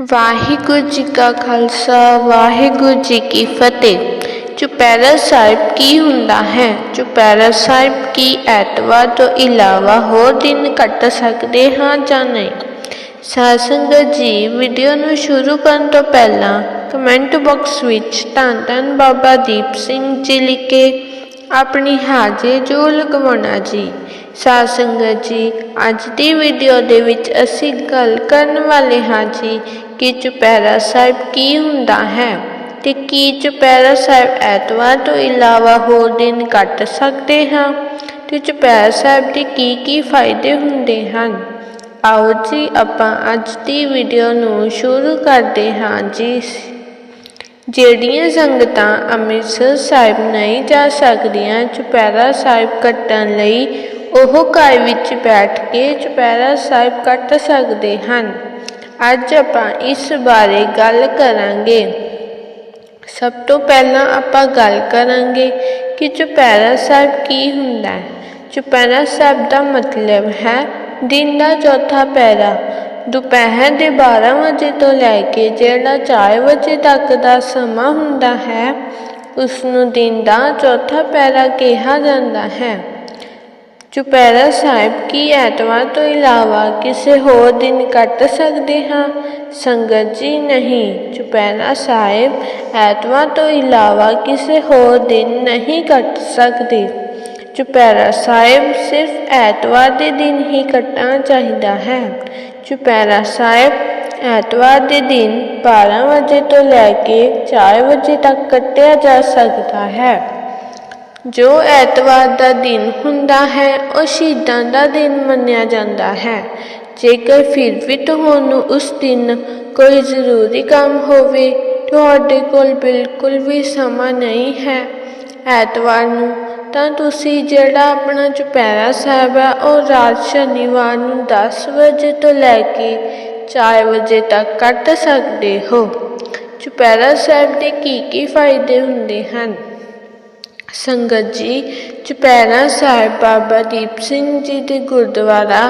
ਵਾਹਿਗੁਰੂ ਜੀ ਕਾ ਖਾਲਸਾ, ਵਾਹਿਗੁਰੂ ਜੀ ਕੀ ਫਤਿਹ। ਚੁਪਹਿਰਾ ਸਾਹਿਬ ਕੀ ਹੁੰਦਾ ਹੈ? ਚੁਪਹਿਰਾ ਸਾਹਿਬ ਕੀ ਐਤਵਾਰ ਤੋਂ ਇਲਾਵਾ ਹੋਰ ਦਿਨ ਕੱਟ ਸਕਦੇ ਹਾਂ ਜਾਂ ਨਹੀਂ? ਸਾਧ ਜੀ ਵੀਡੀਓ ਨੂੰ ਸ਼ੁਰੂ ਕਰਨ ਤੋਂ ਪਹਿਲਾਂ ਕਮੈਂਟ ਬਾਕਸ ਵਿੱਚ ਧੰਨ ਧੰਨ ਬਾਬਾ ਦੀਪ ਸਿੰਘ ਜੀ ਲਿਖੇ ਆਪਣੀ ਹਾਜ਼ਰੀ ਜੋ ਲਗਵਾਉਣਾ ਜੀ। ਸਾਧ ਜੀ, ਅੱਜ ਦੀ ਵੀਡੀਓ ਦੇ ਵਿੱਚ ਅਸੀਂ ਗੱਲ ਕਰਨ ਵਾਲੇ ਹਾਂ ਜੀ ਕਿ ਚੁਪਹਿਰਾ ਸਾਹਿਬ ਕੀ ਹੁੰਦਾ ਹੈ ਤੇ ਕੀ ਚੁਪਹਿਰਾ ਸਾਹਿਬ ਐਤਵਾਰ ਤੋਂ ਇਲਾਵਾ ਹੋਰ ਦਿਨ ਕੱਟ ਸਕਦੇ ਹਾਂ? ਤੇ ਚੁਪਹਿਰਾ ਸਾਹਿਬ ਦੇ ਕੀ ਕੀ ਫਾਇਦੇ ਹੁੰਦੇ ਹਨ? ਆਓ ਜੀ, ਆਪਾਂ ਅੱਜ ਦੀ ਵੀਡੀਓ ਨੂੰ ਸ਼ੁਰੂ ਕਰਦੇ ਹਾਂ ਜੀ। ਜਿਹੜੀਆਂ ਸੰਗਤਾਂ ਅੰਮ੍ਰਿਤਸਰ ਸਾਹਿਬ ਨਹੀਂ ਜਾ ਸਕਦੀਆਂ, ਚੁਪਹਿਰਾ ਸਾਹਿਬ ਕੱਟਣ ਲਈ ਉਹ ਘਰ ਵਿੱਚ ਬੈਠ ਕੇ ਚੁਪਹਿਰਾ ਸਾਹਿਬ ਕੱਟ ਸਕਦੇ ਹਨ। ਅੱਜ ਆਪਾਂ ਇਸ ਬਾਰੇ ਗੱਲ ਕਰਾਂਗੇ। ਸਭ ਤੋਂ ਪਹਿਲਾਂ ਆਪਾਂ ਗੱਲ ਕਰਾਂਗੇ ਕਿ ਚੁਪਹਿਰਾ ਸਾਹਿਬ ਕੀ ਹੁੰਦਾ ਹੈ। ਚੁਪਹਿਰਾ ਸਾਹਿਬ ਦਾ ਮਤਲਬ ਹੈ ਦਿਨ ਦਾ ਚੌਥਾ ਪਹਿਰਾ। ਦੁਪਹਿਰ ਦੇ 12 ਵਜੇ ਤੋਂ ਲੈ ਕੇ ਜਿਹੜਾ 4 ਵਜੇ ਤੱਕ ਦਾ ਸਮਾਂ ਹੁੰਦਾ ਹੈ ਉਸ ਨੂੰ ਦਿਨ ਦਾ ਚੌਥਾ ਪਹਿਰਾ ਕਿਹਾ ਜਾਂਦਾ ਹੈ। ਚੁਪਹਿਰਾ ਸਾਹਿਬ ਕੀ ਐਤਵਾਰ ਤੋਂ ਇਲਾਵਾ ਕਿਸੇ ਹੋਰ ਦਿਨ ਕੱਟ ਸਕਦੇ ਹਾਂ ਸੰਗਤ ਜੀ ਨਹੀਂ ਚੁਪਹਿਰਾ ਸਾਹਿਬ ਐਤਵਾਰ ਤੋਂ ਇਲਾਵਾ ਕਿਸੇ ਹੋਰ ਦਿਨ ਨਹੀਂ ਕੱਟ ਸਕਦੇ ਚੁਪਹਿਰਾ ਸਾਹਿਬ ਸਿਰਫ ਐਤਵਾਰ ਦੇ ਦਿਨ ਹੀ ਕੱਟਣਾ ਚਾਹੀਦਾ ਹੈ ਚੁਪਹਿਰਾ ਸਾਹਿਬ ਐਤਵਾਰ ਦੇ ਦਿਨ 12 ਵਜੇ ਤੋਂ ਲੈ ਕੇ 4 ਵਜੇ ਤੱਕ ਕੱਟਿਆ ਜਾ ਸਕਦਾ ਹੈ ਜੋ ਐਤਵਾਰ ਦਾ ਦਿਨ ਹੁੰਦਾ ਹੈ, ਉਹ ਸ਼ਹੀਦਾਂ ਦਾ ਦਿਨ ਮੰਨਿਆ ਜਾਂਦਾ ਹੈ। ਜੇਕਰ ਫਿਰ ਵੀ ਤੁਹਾਨੂੰ ਉਸ ਦਿਨ ਕੋਈ ਜ਼ਰੂਰੀ ਕੰਮ ਹੋਵੇ, ਤੁਹਾਡੇ ਕੋਲ ਬਿਲਕੁਲ ਵੀ ਸਮਾਂ ਨਹੀਂ ਹੈ ਐਤਵਾਰ ਨੂੰ, ਤਾਂ ਤੁਸੀਂ ਜਿਹੜਾ ਆਪਣਾ ਚੁਪਹਿਰਾ ਸਾਹਿਬ ਹੈ ਉਹ ਰਾਤ ਸ਼ਨੀਵਾਰ ਨੂੰ 10 ਵਜੇ ਤੋਂ ਲੈ ਕੇ 4 ਵਜੇ ਤੱਕ ਕੱਟ ਸਕਦੇ ਹੋ। ਚੁਪਹਿਰਾ ਸਾਹਿਬ ਦੇ ਕੀ ਕੀ ਫਾਇਦੇ ਹੁੰਦੇ ਹਨ? ਸੰਗਤ ਜੀ, ਚੁਪਹਿਰਾ ਸਾਹਿਬ ਬਾਬਾ ਦੀਪ ਸਿੰਘ ਜੀ ਦੇ ਗੁਰਦੁਆਰਾ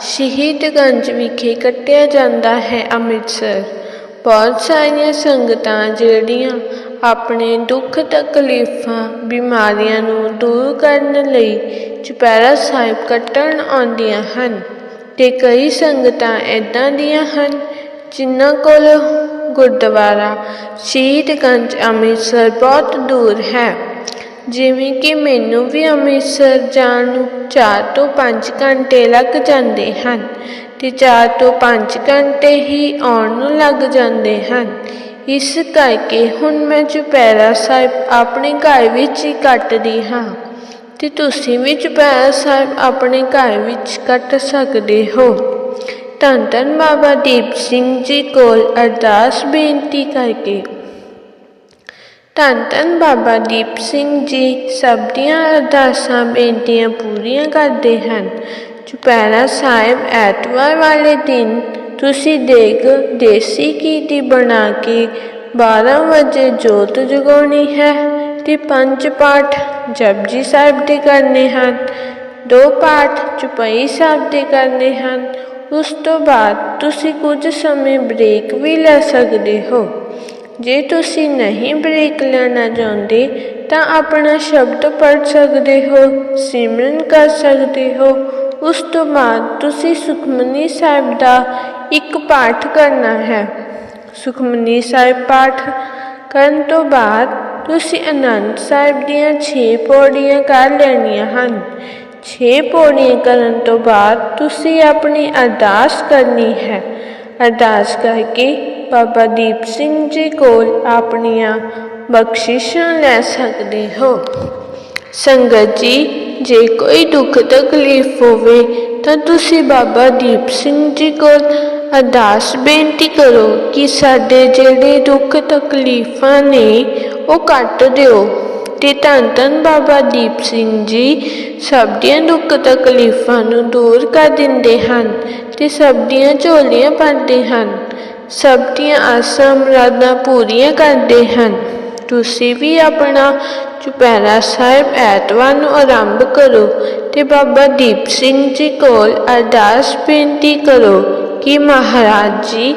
ਸ਼ਹੀਦਗੰਜ ਵਿਖੇ ਕੱਟਿਆ ਜਾਂਦਾ ਹੈ ਅੰਮ੍ਰਿਤਸਰ। ਬਹੁਤ ਸਾਰੀਆਂ ਸੰਗਤਾਂ ਜਿਹੜੀਆਂ ਆਪਣੇ ਦੁੱਖ ਤਕਲੀਫਾਂ, ਬਿਮਾਰੀਆਂ ਨੂੰ ਦੂਰ ਕਰਨ ਲਈ ਚੁਪਹਿਰਾ ਸਾਹਿਬ ਕੱਟਣ ਆਉਂਦੀਆਂ ਹਨ ਤੇ ਕਈ ਸੰਗਤਾਂ ਇਦਾਂ ਦੀਆਂ ਹਨ ਜਿਨ੍ਹਾਂ ਕੋਲ ਗੁਰਦੁਆਰਾ ਸ਼ਹੀਦਗੰਜ ਅੰਮ੍ਰਿਤਸਰ ਬਹੁਤ ਦੂਰ ਹੈ। ਜਿਵੇਂ ਕਿ ਮੈਨੂੰ ਵੀ ਅੰਮ੍ਰਿਤਸਰ ਜਾਣ ਨੂੰ 4 ਤੋਂ 5 ਘੰਟੇ ਲੱਗ ਜਾਂਦੇ ਹਨ ਤੇ 4 ਤੋਂ 5 ਘੰਟੇ ਹੀ ਆਉਣ ਨੂੰ ਲੱਗ ਜਾਂਦੇ ਹਨ। ਇਸ ਕਰਕੇ ਹੁਣ ਮੈਂ ਚੁਪਹਿਰਾ ਸਾਹਿਬ ਆਪਣੇ ਘਰ ਵਿੱਚ ਹੀ ਕੱਟਦੀ ਹਾਂ। ਤੇ ਤੁਸੀਂ ਵੀ ਚੁਪਹਿਰਾ ਸਾਹਿਬ ਆਪਣੇ ਘਰ ਵਿੱਚ ਕੱਟ ਸਕਦੇ ਹੋ। ਧੰਨ ਧੰਨ ਬਾਬਾ ਦੀਪ ਸਿੰਘ ਜੀ ਕੋਲ ਅਰਦਾਸ ਬੇਨਤੀ ਕਰਕੇ। ਧੰਨ ਧੰਨ ਬਾਬਾ ਦੀਪ ਸਿੰਘ ਜੀ ਸਭ ਦੀਆਂ ਅਰਦਾਸਾਂ ਬੇਨਤੀਆਂ ਪੂਰੀਆਂ ਕਰਦੇ ਹਨ ਚੁਪਹਿਰਾ ਸਾਹਿਬ ਐਤਵਾਰ ਵਾਲੇ ਦਿਨ ਤੁਸੀਂ ਦੇਗ ਦੇਸੀ ਘੀ ਦੀ ਬਣਾ ਕੇ 12 ਵਜੇ ਜੋਤ ਜਗਾਉਣੀ ਹੈ ਤੇ ਪੰਜ ਪਾਠ ਜਪਜੀ ਸਾਹਿਬ ਦੇ ਕਰਨੇ ਹਨ ਦੋ ਪਾਠ ਚੁਪਈ ਸਾਹਿਬ ਦੇ ਕਰਨੇ ਹਨ ਉਸ ਤੋਂ ਬਾਅਦ ਤੁਸੀਂ ਕੁਝ ਸਮੇਂ ਬ੍ਰੇਕ ਵੀ ਲੈ ਸਕਦੇ ਹੋ ਜੇ ਤੁਸੀਂ ਨਹੀਂ ਬ੍ਰੇਕ ਲੈਣਾ ਚਾਹੁੰਦੇ, ਤਾਂ ਆਪਣਾ ਸ਼ਬਦ ਪੜ੍ਹ ਸਕਦੇ ਹੋ, ਸਿਮਰਨ ਕਰ ਸਕਦੇ ਹੋ। ਉਸ ਤੋਂ ਬਾਅਦ ਤੁਸੀਂ ਸੁਖਮਨੀ ਸਾਹਿਬ ਦਾ ਇੱਕ ਪਾਠ ਕਰਨਾ ਹੈ। ਸੁਖਮਨੀ ਸਾਹਿਬ ਪਾਠ ਕਰਨ ਤੋਂ ਬਾਅਦ ਤੁਸੀਂ ਅਨੰਦ ਸਾਹਿਬ ਦੀਆਂ 6 ਪੌੜੀਆਂ ਕਰ ਲੈਣੀਆਂ ਹਨ। 6 ਪੌੜੀਆਂ ਕਰਨ ਤੋਂ ਬਾਅਦ ਤੁਸੀਂ ਆਪਣੀ ਅਰਦਾਸ ਕਰਨੀ ਹੈ। ਅਰਦਾਸ ਕਰਕੇ ਬਾਬਾ ਦੀਪ ਸਿੰਘ ਜੀ ਕੋਲ ਆਪਣੀਆਂ ਬਖਸ਼ਿਸ਼ਾਂ ਲੈ ਸਕਦੇ ਹੋ। ਸੰਗਤ ਜੀ, ਜੇ ਕੋਈ ਦੁੱਖ ਤਕਲੀਫ ਹੋਵੇ ਤਾਂ ਤੁਸੀਂ ਬਾਬਾ ਦੀਪ ਸਿੰਘ ਜੀ ਕੋਲ ਅਰਦਾਸ ਬੇਨਤੀ ਕਰੋ ਕਿ ਸਾਡੇ ਜਿਹੜੇ ਦੁੱਖ ਤਕਲੀਫਾਂ ਨੇ ਉਹ ਕੱਟ ਦਿਓ ਤੇ ਧੰਨ ਧੰਨ ਬਾਬਾ ਦੀਪ ਸਿੰਘ ਜੀ ਸਭ ਦੀਆਂ ਦੁੱਖ ਤਕਲੀਫਾਂ ਨੂੰ ਦੂਰ ਕਰ ਦਿੰਦੇ ਹਨ ਤੇ ਸਭ ਦੀਆਂ ਝੋਲੀਆਂ ਭਰਦੇ ਹਨ। ਸਭ ਦੀਆਂ ਆਸਾਂ ਮੁਰਾਦਾਂ ਪੂਰੀਆਂ ਕਰਦੇ ਹਨ। ਤੁਸੀਂ ਵੀ ਆਪਣਾ ਚੁਪਹਿਰਾ ਸਾਹਿਬ ਐਤਵਾਰ ਨੂੰ ਆਰੰਭ ਕਰੋ ਤੇ ਬਾਬਾ ਦੀਪ ਸਿੰਘ ਜੀ ਕੋਲ ਅਰਦਾਸ ਬੇਨਤੀ ਕਰੋ ਕਿ ਮਹਾਰਾਜ ਜੀ,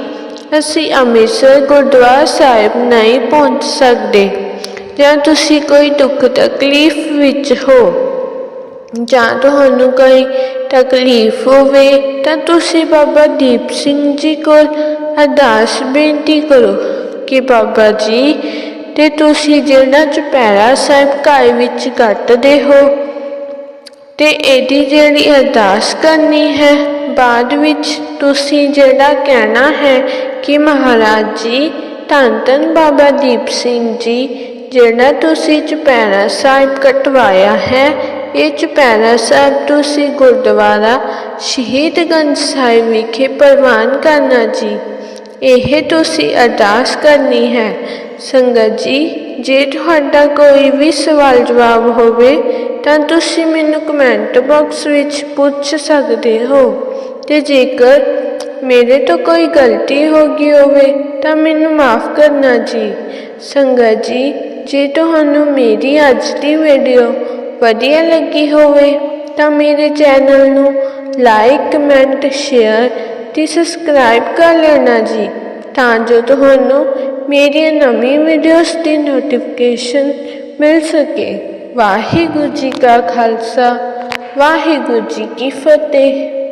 ਅਸੀਂ ਅੰਮ੍ਰਿਤਸਰ ਗੁਰਦੁਆਰਾ ਸਾਹਿਬ ਨਹੀਂ ਪਹੁੰਚ ਸਕਦੇ ਜਾਂ ਤੁਸੀਂ ਕੋਈ ਦੁੱਖ ਤਕਲੀਫ ਵਿੱਚ ਹੋ ਜਾਂ ਤੁਹਾਨੂੰ ਕੋਈ ਤਕਲੀਫ ਹੋਵੇ ਤਾਂ ਤੁਸੀਂ ਬਾਬਾ ਦੀਪ ਸਿੰਘ ਜੀ ਕੋਲ ਅਰਦਾਸ ਬੇਨਤੀ ਕਰੋ ਕਿ ਬਾਬਾ ਜੀ, ਤੇ ਤੁਸੀਂ ਜਿਹੜਾ ਚੁਪਹਿਰਾ ਸਾਹਿਬ ਘਰ ਵਿੱਚ ਕੱਟਦੇ ਹੋ। ਤੇ ਇਹਦੀ ਜਿਹੜੀ ਅਰਦਾਸ ਕਰਨੀ ਹੈ, ਬਾਅਦ ਵਿੱਚ ਤੁਸੀਂ ਜਿਹੜਾ ਕਹਿਣਾ ਹੈ ਕਿ ਮਹਾਰਾਜ ਜੀ, ਧੰਨ ਧੰਨ ਬਾਬਾ ਦੀਪ ਸਿੰਘ ਜੀ, ਜਿਹੜਾ ਤੁਸੀਂ ਚੁਪਹਿਰਾ ਸਾਹਿਬ ਕਟਵਾਇਆ ਹੈ, ਇਹ ਚੁਪਹਿਰਾ ਸਾਹਿਬ ਤੁਸੀਂ ਗੁਰਦੁਆਰਾ ਸ਼ਹੀਦਗੰਜ ਸਾਹਿਬ ਵਿਖੇ ਪ੍ਰਵਾਨ ਕਰਨਾ ਜੀ। ਇਹ ਤੁਸੀਂ ਅਰਦਾਸ ਕਰਨੀ ਹੈ। ਸੰਗਤ ਜੀ, ਜੇ ਤੁਹਾਡਾ ਕੋਈ ਵੀ ਸਵਾਲ ਜਵਾਬ ਹੋਵੇ, ਤਾਂ ਤੁਸੀਂ ਮੈਨੂੰ ਕਮੈਂਟ ਬਾਕਸ ਵਿੱਚ ਪੁੱਛ ਸਕਦੇ ਹੋ। ਤੇ ਜੇਕਰ ਮੇਰੇ ਤੋਂ ਕੋਈ ਗਲਤੀ ਹੋ ਗਈ ਹੋਵੇ, ਤਾਂ ਮੈਨੂੰ ਮਾਫ ਕਰਨਾ ਜੀ। ਸੰਗਤ ਜੀ, ਜੇ ਤੁਹਾਨੂੰ ਮੇਰੀ ਅੱਜ ਦੀ ਵੀਡੀਓ ਵਧੀਆ ਲੱਗੀ ਹੋਵੇ, ਤਾਂ ਮੇਰੇ ਚੈਨਲ ਨੂੰ ਲਾਈਕ ਕਮੈਂਟ ਸ਼ੇਅਰ ਤੇ ਸਬਸਕ੍ਰਾਈਬ ਕਰ ਲੈਣਾ ਜੀ, ਤਾਂ ਜੋ ਤੁਹਾਨੂੰ ਮੇਰੀਆਂ ਨਵੀਂ ਵੀਡੀਓਜ਼ ਦੀ ਨੋਟੀਫਿਕੇਸ਼ਨ ਮਿਲ ਸਕੇ। ਵਾਹਿਗੁਰੂ ਜੀ ਕਾ ਖਾਲਸਾ, ਵਾਹਿਗੁਰੂ ਜੀ ਕੀ ਫਤਿਹ।